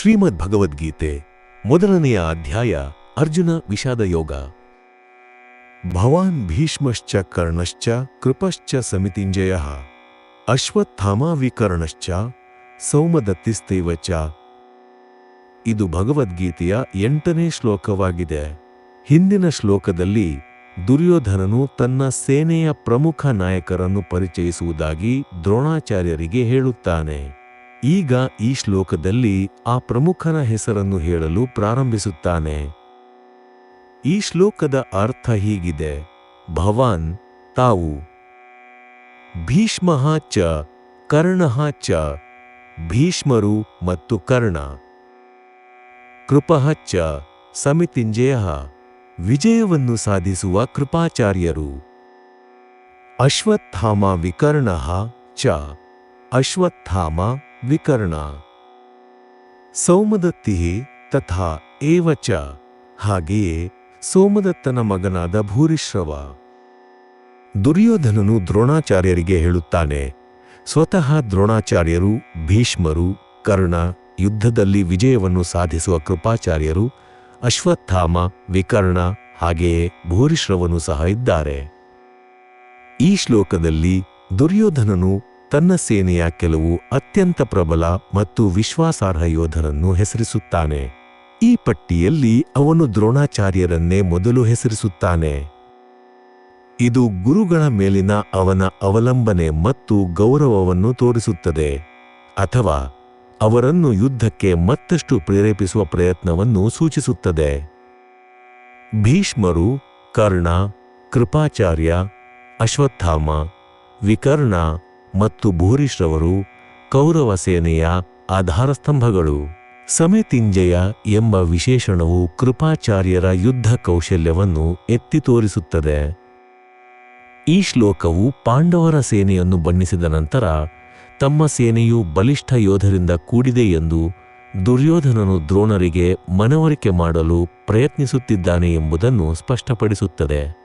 ಶ್ರೀಮದ್ ಭಗವದ್ಗೀತೆ ಮೊದಲನೆಯ ಅಧ್ಯಾಯ ಅರ್ಜುನ ವಿಷಾದ ಯೋಗ. ಭವಾನ್ ಭೀಷ್ಮಶ್ಚ ಕರ್ಣಶ್ಚ ಕೃಪಶ್ಚ ಸಮಿತಿಂಜಯ ಅಶ್ವತ್ಥಾಮಾವಿಕರ್ಣಶ್ಚ ಚ ಇದು ಭಗವದ್ಗೀತೆಯ ಎಂಟನೇ ಶ್ಲೋಕವಾಗಿದೆ. ಹಿಂದಿನ ಶ್ಲೋಕದಲ್ಲಿ ದುರ್ಯೋಧನನು ತನ್ನ ಸೇನೆಯ ಪ್ರಮುಖ ನಾಯಕರನ್ನು ಪರಿಚಯಿಸುವುದಾಗಿ ದ್ರೋಣಾಚಾರ್ಯರಿಗೆ ಹೇಳುತ್ತಾನೆ. ಈಗ ಈ ಶ್ಲೋಕದಲ್ಲಿ ಆ ಪ್ರಮುಖನ ಹೆಸರನ್ನು ಹೇಳಲು ಪ್ರಾರಂಭಿಸುತ್ತಾನೆ. ಈ ಶ್ಲೋಕದ ಅರ್ಥ ಹೀಗಿದೆ. ಭವಾನ್, ತಾವು. ಭೀಷ್ಮಃ ಚ, ಕರ್ಣಃ ಚ, ಭೀಷ್ಮರು ಮತ್ತು ಕರ್ಣ. ಕೃಪಃ ಚ, ಸಮಿತಿಂಜಯ, ವಿಜಯವನ್ನು ಸಾಧಿಸುವ ಕೃಪಾಚಾರ್ಯರು. ಅಶ್ವತ್ಥಾಮ ವಿಕರ್ಣ ಚ, ಅಶ್ವತ್ಥಾಮ ವಿಕರ್ಣ. ಸೌಮದತ್ತಿ ತಥಾ ಏವಚ ಹಾಗೆಯೇ ಸೋಮದತ್ತನ ಮಗನಾದ ಭೂರಿಶ್ರವ. ದುರ್ಯೋಧನನು ದ್ರೋಣಾಚಾರ್ಯರಿಗೆ ಹೇಳುತ್ತಾನೆ, ಸ್ವತಃ ದ್ರೋಣಾಚಾರ್ಯರು ಭೀಷ್ಮರು ಕರ್ಣ ಯುದ್ಧದಲ್ಲಿ ವಿಜಯವನ್ನು ಸಾಧಿಸುವ ಕೃಪಾಚಾರ್ಯರು ಅಶ್ವತ್ಥಾಮ, ವಿಕರ್ಣ ಹಾಗೆಯೇ ಭೂರಿಶ್ರವನು ಸಹ ಇದ್ದಾರೆ. ಈ ಶ್ಲೋಕದಲ್ಲಿ ದುರ್ಯೋಧನನು ತನ್ನ ಸೇನೆಯ ಕೆಲವು ಅತ್ಯಂತ ಪ್ರಬಲ ಮತ್ತು ವಿಶ್ವಾಸಾರ್ಹ ಯೋಧರನ್ನು ಹೆಸರಿಸುತ್ತಾನೆ. ಈ ಪಟ್ಟಿಯಲ್ಲಿ ಅವನು ದ್ರೋಣಾಚಾರ್ಯರನ್ನೇ ಮೊದಲು ಹೆಸರಿಸುತ್ತಾನೆ. ಇದು ಗುರುಗಳ ಮೇಲಿನ ಅವನ ಅವಲಂಬನೆ ಮತ್ತು ಗೌರವವನ್ನು ತೋರಿಸುತ್ತದೆ. ಅಥವಾ ಅವರನ್ನು ಯುದ್ಧಕ್ಕೆ ಮತ್ತಷ್ಟು ಪ್ರೇರೇಪಿಸುವ ಪ್ರಯತ್ನವನ್ನು ಸೂಚಿಸುತ್ತದೆ. ಭೀಷ್ಮರು ಕರ್ಣ, ಕೃಪಾಚಾರ್ಯ, ಅಶ್ವತ್ಥಾಮ, ವಿಕರ್ಣ ಮತ್ತು ಭೂರಿಶ್ರವರು ಕೌರವ ಸೇನೆಯ ಆಧಾರಸ್ತಂಭಗಳು. ಸಮೇತಿಂಜಯ ಎಂಬ ವಿಶೇಷಣವು ಕೃಪಾಚಾರ್ಯರ ಯುದ್ಧ ಕೌಶಲ್ಯವನ್ನು ಎತ್ತಿ ತೋರಿಸುತ್ತದೆ. ಈ ಶ್ಲೋಕವು ಪಾಂಡವರ ಸೇನೆಯನ್ನು ಬಣ್ಣಿಸಿದ ನಂತರ ತಮ್ಮ ಸೇನೆಯು ಬಲಿಷ್ಠ ಯೋಧರಿಂದ ಕೂಡಿದೆ ಎಂದು ದುರ್ಯೋಧನನು ದ್ರೋಣರಿಗೆ ಮನವರಿಕೆ ಮಾಡಲು ಪ್ರಯತ್ನಿಸುತ್ತಿದ್ದಾನೆ ಎಂಬುದನ್ನು ಸ್ಪಷ್ಟಪಡಿಸುತ್ತದೆ.